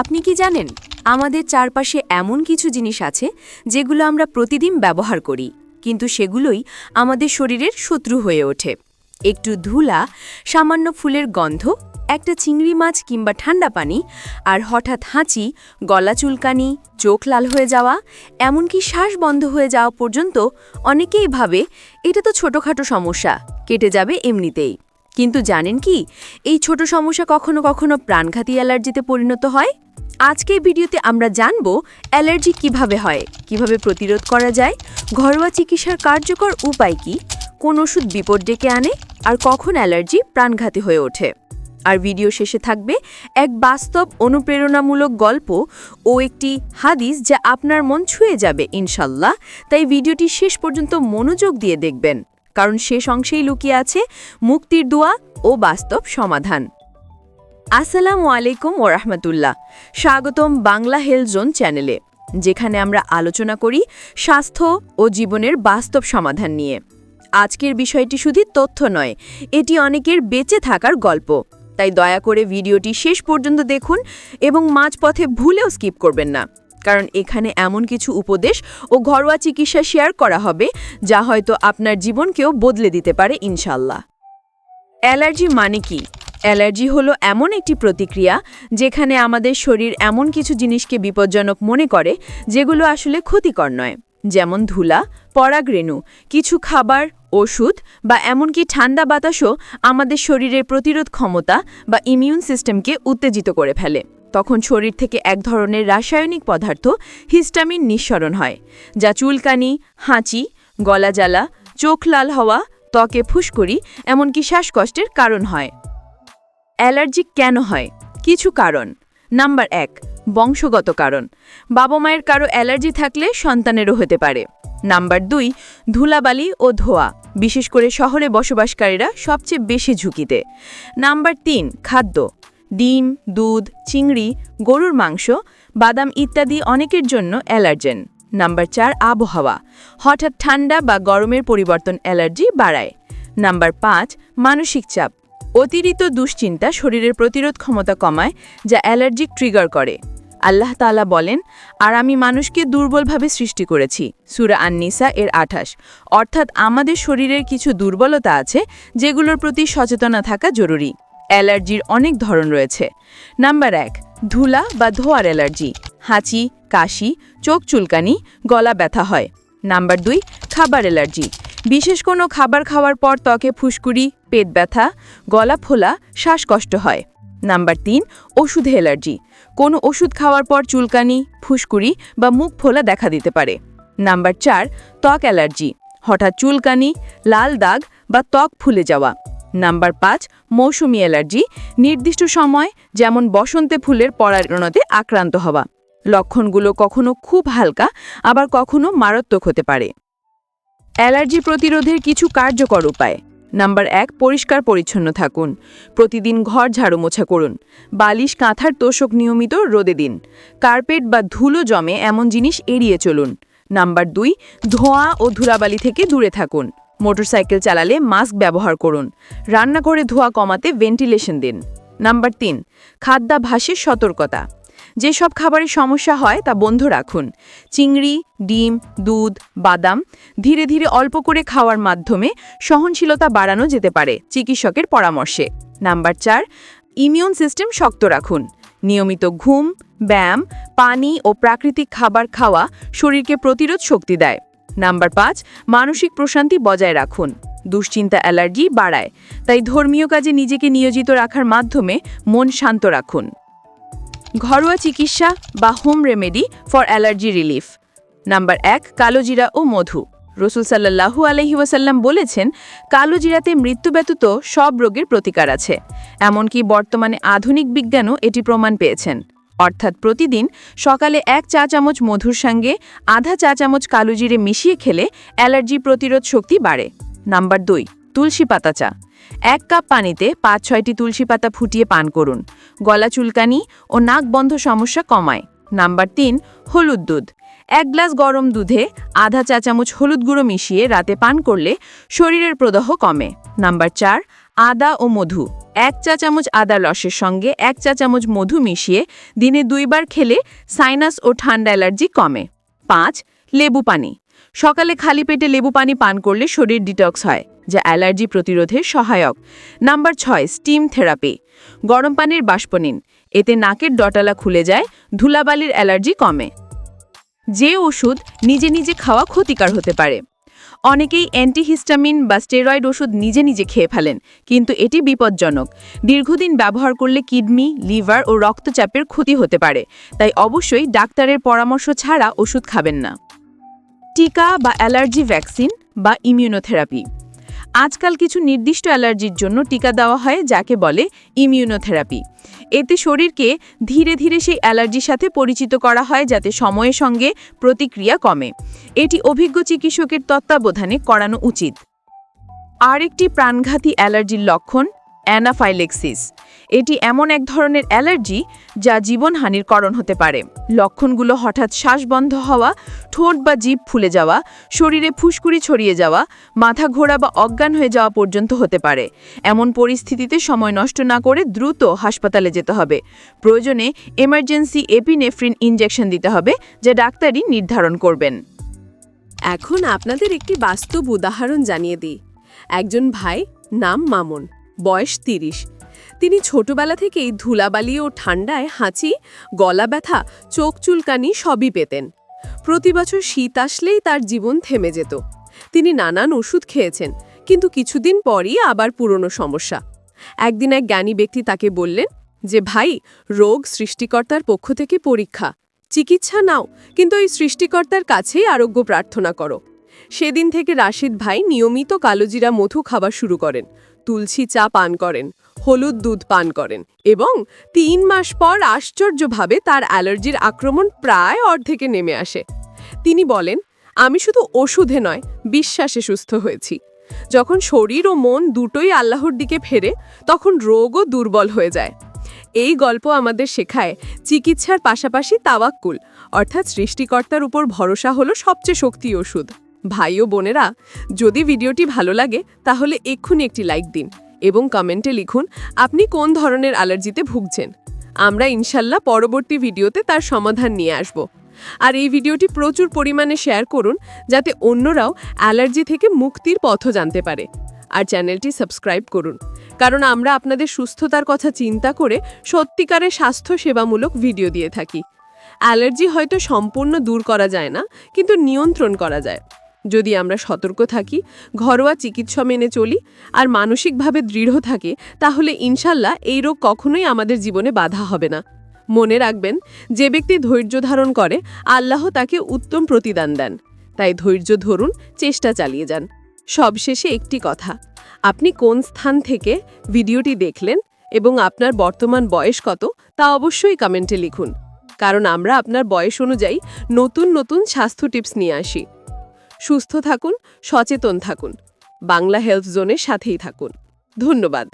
আপনি কি জানেন, আমাদের চারপাশে এমন কিছু জিনিস আছে যেগুলো আমরা প্রতিদিন ব্যবহার করি, কিন্তু সেগুলোই আমাদের শরীরের শত্রু হয়ে ওঠে। একটু ধুলা, সামান্য ফুলের গন্ধ, একটা চিংড়ি মাছ কিংবা ঠান্ডা পানি, আর হঠাৎ হাঁচি, গলা চুলকানি, চোখ লাল হয়ে যাওয়া, এমনকি শ্বাস বন্ধ হয়ে যাওয়া পর্যন্ত অনেকেই ভাবে এটা তো ছোটোখাটো সমস্যা, কেটে যাবে এমনিতেই। কিন্তু জানেন কি, এই ছোট সমস্যা কখনো কখনো প্রাণঘাতী অ্যালার্জিতে পরিণত হয়? আজকের ভিডিওতে আমরা জানব অ্যালার্জি কীভাবে হয়, কীভাবে প্রতিরোধ করা যায়, ঘরোয়া চিকিৎসার কার্যকর উপায় কি, কোন ওষুধ বিপদ ডেকে আনে, আর কখন অ্যালার্জি প্রাণঘাতী হয়ে ওঠে। আর ভিডিও শেষে থাকবে এক বাস্তব অনুপ্রেরণামূলক গল্প ও একটি হাদিস যা আপনার মন ছুঁয়ে যাবে, ইনশাল্লাহ। তাই ভিডিওটি শেষ পর্যন্ত মনোযোগ দিয়ে দেখবেন, কারণ শেষ অংশেই লুকিয়ে আছে মুক্তির দোয়া ও বাস্তব সমাধান। আসসালামু আলাইকুম ওরহমতুল্লাহ স্বাগতম বাংলা হেলথ জোন চ্যানেলে, যেখানে আমরা আলোচনা করি স্বাস্থ্য ও জীবনের বাস্তব সমাধান নিয়ে। আজকের বিষয়টি শুধু তথ্য নয়, এটি অনেকের বেঁচে থাকার গল্প। তাই দয়া করে ভিডিওটি শেষ পর্যন্ত দেখুন এবং মাঝপথে ভুলেও স্কিপ করবেন না, কারণ এখানে এমন কিছু উপদেশ ও ঘরোয়া চিকিৎসা শেয়ার করা হবে, যা হয়তো আপনার জীবনকেও বদলে দিতে পারে ইনশাল্লাহ অ্যালার্জি মানে কি? অ্যালার্জি হলো এমন একটি প্রতিক্রিয়া যেখানে আমাদের শরীর এমন কিছু জিনিসকে বিপজ্জনক মনে করে যেগুলো আসলে ক্ষতিকর নয়। যেমন ধুলা, পরাগরেণু, কিছু খাবার, ওষুধ বা এমনকি ঠান্ডা বাতাসও আমাদের শরীরের প্রতিরোধ ক্ষমতা বা ইমিউন সিস্টেমকে উত্তেজিত করে ফেলে। তখন শরীর থেকে এক ধরনের রাসায়নিক পদার্থ হিস্টামিন নিঃসরণ হয়, যা চুলকানি, হাঁচি গলা জ্বালা চোখ লাল হওয়া, ত্বকে ফুসকরি এমনকি শ্বাসকষ্টের কারণ হয়। অ্যালার্জি কেন হয়? কিছু কারণ। নাম্বার এক, বংশগত কারণ। বাবা মায়ের কারও অ্যালার্জি থাকলে সন্তানেরও হতে পারে। নাম্বার দুই, ধুলাবালি ও ধোয়া। বিশেষ করে শহরে বসবাসকারীরা সবচেয়ে বেশি ঝুঁকিতে। নাম্বার তিন, খাদ্য। ডিম, দুধ, চিংড়ি, গরুর মাংস, বাদাম ইত্যাদি অনেকের জন্য অ্যালার্জেন। নাম্বার চার, আবহাওয়া। হঠাৎ ঠান্ডা বা গরমের পরিবর্তন অ্যালার্জি বাড়ায়। নাম্বার পাঁচ, মানসিক চাপ। অতিরিক্ত দুশ্চিন্তা শরীরের প্রতিরোধ ক্ষমতা কমায়, যা অ্যালার্জিক ট্রিগার করে। আল্লাহ তাআলা বলেন, আর আমি মানুষকে দুর্বলভাবে সৃষ্টি করেছি। সুরা আননিসা এর আঠাশ। অর্থাৎ আমাদের শরীরের কিছু দুর্বলতা আছে, যেগুলোর প্রতি সচেতনা থাকা জরুরি। অ্যালার্জির অনেক ধরন রয়েছে। নাম্বার এক, ধুলা বা ধোয়ার অ্যালার্জি। হাঁচি, কাশি, চোখ চুলকানি, গলা ব্যথা হয়। নাম্বার দুই, খাবার অ্যালার্জি। বিশেষ কোনো খাবার খাওয়ার পর ত্বকে ফুসকুড়ি, পেট ব্যথা, গলা ফোলা, শ্বাসকষ্ট হয়। নাম্বার তিন, ওষুধে অ্যালার্জি। কোনো ওষুধ খাওয়ার পর চুলকানি, ফুসকুড়ি বা মুখ ফোলা দেখা দিতে পারে। নাম্বার চার, ত্বক অ্যালার্জি। হঠাৎ চুলকানি, লাল দাগ বা ত্বক ফুলে যাওয়া। নাম্বার পাঁচ, মৌসুমি অ্যালার্জি। নির্দিষ্ট সময় যেমন বসন্তে ফুলের পরাগণতে আক্রান্ত হওয়া। লক্ষণগুলো কখনো খুব হালকা, আবার কখনো মারাত্মক হতে পারে। অ্যালার্জি প্রতিরোধের কিছু কার্যকর উপায়। নাম্বার এক, পরিষ্কার পরিচ্ছন্ন থাকুন। প্রতিদিন ঘর ঝাড়ু মোছা করুন। বালিশ, কাঁথার তোষক নিয়মিত রোদে দিন। কার্পেট বা ধুলো জমে এমন জিনিস এড়িয়ে চলুন। নাম্বার দুই, ধোঁয়া ও ধুলাবালি থেকে দূরে থাকুন। মোটরসাইকেল চালালে মাস্ক ব্যবহার করুন। রান্নাঘরে ধোঁয়া কমাতে ভেন্টিলেশন দিন। নাম্বার তিন খাদ্যাভাসের সতর্কতা। যেসব খাবারের সমস্যা হয় তা বন্ধ রাখুন। চিংড়ি, ডিম, দুধ, বাদাম ধীরে ধীরে অল্প করে খাওয়ার মাধ্যমে সহনশীলতা বাড়ানো যেতে পারে চিকিৎসকের পরামর্শে। নাম্বার চার, ইমিউন সিস্টেম শক্ত রাখুন। নিয়মিত ঘুম, ব্যায়াম, পানি ও প্রাকৃতিক খাবার খাওয়া শরীরকে প্রতিরোধ শক্তি দেয়। নাম্বার পাঁচ, মানসিক প্রশান্তি বজায় রাখুন। দুশ্চিন্তা, অ্যালার্জি বাড়ায়। তাই ধর্মীয় কাজে নিজেকে নিয়োজিত রাখার মাধ্যমে মন শান্ত রাখুন। ঘরোয়া চিকিৎসা বা home remedy for allergy relief. Number এক কালোজিরা ও মধু। রসুল সাল্লাহু আলহি ওয়াসাল্লাম বলেছেন কালোজিরাতে মৃত্যু ব্যতীত সব রোগের প্রতিকার আছে। এমনকি বর্তমানে আধুনিক বিজ্ঞানও এটি প্রমাণ পেয়েছেন। অর্থাৎ প্রতিদিন সকালে এক চা চামচ মধুর সঙ্গে আধা চা চামচ কালোজিরে মিশিয়ে খেলে অ্যালার্জি প্রতিরোধ শক্তি বাড়ে। নাম্বার দুই, তুলসী পাতা চা। এক কাপ পানিতে পাঁচ, ছয়টি তুলসী পাতা ফুটিয়ে পান করুন। গলা চুলকানি ও নাক বন্ধ সমস্যা কমায়। নাম্বার তিন, হলুদ দুধ। এক গ্লাস গরম দুধে আধা চা চামচ হলুদ গুঁড়ো মিশিয়ে রাতে পান করলে শরীরের প্রদাহ কমে। নাম্বার চার, আদা ও মধু। এক চা চামচ আদা রসের সঙ্গে এক চা চামচ মধু মিশিয়ে দিনে দুইবার খেলে সাইনাস ও ঠান্ডা অ্যালার্জি কমে। পাঁচ, লেবু পানি। সকালে খালি পেটে লেবু পানি পান করলে শরীর ডিটক্স হয়, যা অ্যালার্জি প্রতিরোধে সহায়ক। নাম্বার ছয়, স্টিম থেরাপি। গরম পানির বাষ্প নিন, এতে নাকের ডটালা খুলে যায়, ধুলাবালির অ্যালার্জি কমে। যে ওষুধ নিজে নিজে খাওয়া ক্ষতিকার হতে পারে। অনেকেই অ্যান্টিহিস্টামিন বা স্টেরয়েড ওষুধ নিজে নিজে খেয়ে ফেলেন, কিন্তু এটি বিপজ্জনক। দীর্ঘদিন ব্যবহার করলে কিডনি, লিভার ও রক্তচাপের ক্ষতি হতে পারে, তাই অবশ্যই ডাক্তারের পরামর্শ ছাড়া ওষুধ খাবেন না। টিকা বা অ্যালার্জি ভ্যাকসিন বা ইমিউনোথেরাপি। আজকাল কিছু নির্দিষ্ট অ্যালার্জির জন্য টিকা দেওয়া হয়, যাকে বলে ইমিউনোথেরাপি। এতে শরীরকে ধীরে ধীরে সেই অ্যালার্জির সাথে পরিচিত করা হয়, যাতে সময়ের সঙ্গে প্রতিক্রিয়া কমে। এটি অভিজ্ঞ চিকিৎসকের তত্ত্বাবধানে করানো উচিত। আরেকটি প্রাণঘাতী অ্যালার্জির লক্ষণ অ্যানাফাইলেক্সিস। এটি এমন এক ধরনের অ্যালার্জি যা জীবনহানির কারণ হতে পারে। লক্ষণগুলো হঠাৎ শ্বাস বন্ধ হওয়া, ঠোঁট বা জিভ ফুলে যাওয়া, শরীরে ফুসকুড়ি ছড়িয়ে যাওয়া, মাথা ঘোরা বা অজ্ঞান হয়ে যাওয়া পর্যন্ত হতে পারে। এমন পরিস্থিতিতে সময় নষ্ট না করে দ্রুত হাসপাতালে যেতে হবে। প্রয়োজনে এমার্জেন্সি এপিনেফ্রিন ইনজেকশন দিতে হবে, যা ডাক্তারই নির্ধারণ করবেন। এখন আপনাদের একটি বাস্তব উদাহরণ জানিয়ে দিই। একজন ভাই, নাম মামুন। বয়স তিরিশ। তিনি ছোটবেলা থেকেই ধুলাবালি ও ঠান্ডায় হাঁচি, গলা ব্যথা, চোখ চুলকানি সবই পেতেন। প্রতি বছর শীত আসলেই তার জীবন থেমে যেত। তিনি নানান ওষুধ খেয়েছেন, কিন্তু কিছুদিন পরই আবার পুরনো সমস্যা। একদিন এক জ্ঞানী ব্যক্তি তাকে বললেন যে, ভাই, রোগ সৃষ্টিকর্তার পক্ষ থেকে পরীক্ষা। চিকিৎসা নাও, কিন্তু ওই সৃষ্টিকর্তার কাছেই আরোগ্য প্রার্থনা করো। সেদিন থেকে রাশিদ ভাই নিয়মিত কালোজিরা মধু খাবার শুরু করেন, তুলসী চা পান করেন, হলুদ দুধ পান করেন এবং তিন মাস পর আশ্চর্যভাবে তার অ্যালার্জির আক্রমণ প্রায় অর্ধেকে নেমে আসে। তিনি বলেন, আমি শুধু ওষুধে নয়, বিশ্বাসে সুস্থ হয়েছি। যখন শরীর ও মন দুটোই আল্লাহর দিকে ফেরে, তখন রোগও দুর্বল হয়ে যায়। এই গল্প আমাদের শেখায় চিকিৎসার পাশাপাশি তাওয়াক্কুল, অর্থাৎ সৃষ্টিকর্তার উপর ভরসা হলো সবচেয়ে শক্তি ওষুধ। ভাই ও বোনেরা, যদি ভিডিওটি ভালো লাগে, তাহলে এক্ষুনি একটি লাইক দিন এবং কমেন্টে লিখুন, আপনি কোন ধরনের অ্যালার্জিতে ভুগছেন। আমরা ইনশাল্লাহ পরবর্তী ভিডিওতে তার সমাধান নিয়ে আসব। আর এই ভিডিওটি প্রচুর পরিমাণে শেয়ার করুন, যাতে অন্যরাও অ্যালার্জি থেকে মুক্তির পথও জানতে পারে। আর চ্যানেলটি সাবস্ক্রাইব করুন, কারণ আমরা আপনাদের সুস্থতার কথা চিন্তা করে সত্যিকারের স্বাস্থ্য সেবামূলক ভিডিও দিয়ে থাকি। অ্যালার্জি হয়তো সম্পূর্ণ দূর করা যায় না, কিন্তু নিয়ন্ত্রণ করা যায়। যদি আমরা সতর্ক থাকি, ঘরোয়া চিকিৎসা মেনে চলি আর মানসিকভাবে দৃঢ় থাকি, তাহলে ইনশাল্লাহ এই রোগ কখনোই আমাদের জীবনে বাধা হবে না। মনে রাখবেন, যে ব্যক্তি ধৈর্য ধারণ করে, আল্লাহ তাকে উত্তম প্রতিদান দেন। তাই ধৈর্য ধরুন, চেষ্টা চালিয়ে যান। সবশেষে একটি কথা, আপনি কোন স্থান থেকে ভিডিওটি দেখলেন এবং আপনার বর্তমান বয়স কত, তা অবশ্যই কমেন্টে লিখুন। কারণ আমরা আপনার বয়স অনুযায়ী নতুন নতুন স্বাস্থ্য টিপস নিয়ে আসি। সুস্থ থাকুন সচেতন থাকুন। বাংলা হেলথ জোনের সাথেই থাকুন। ধন্যবাদ।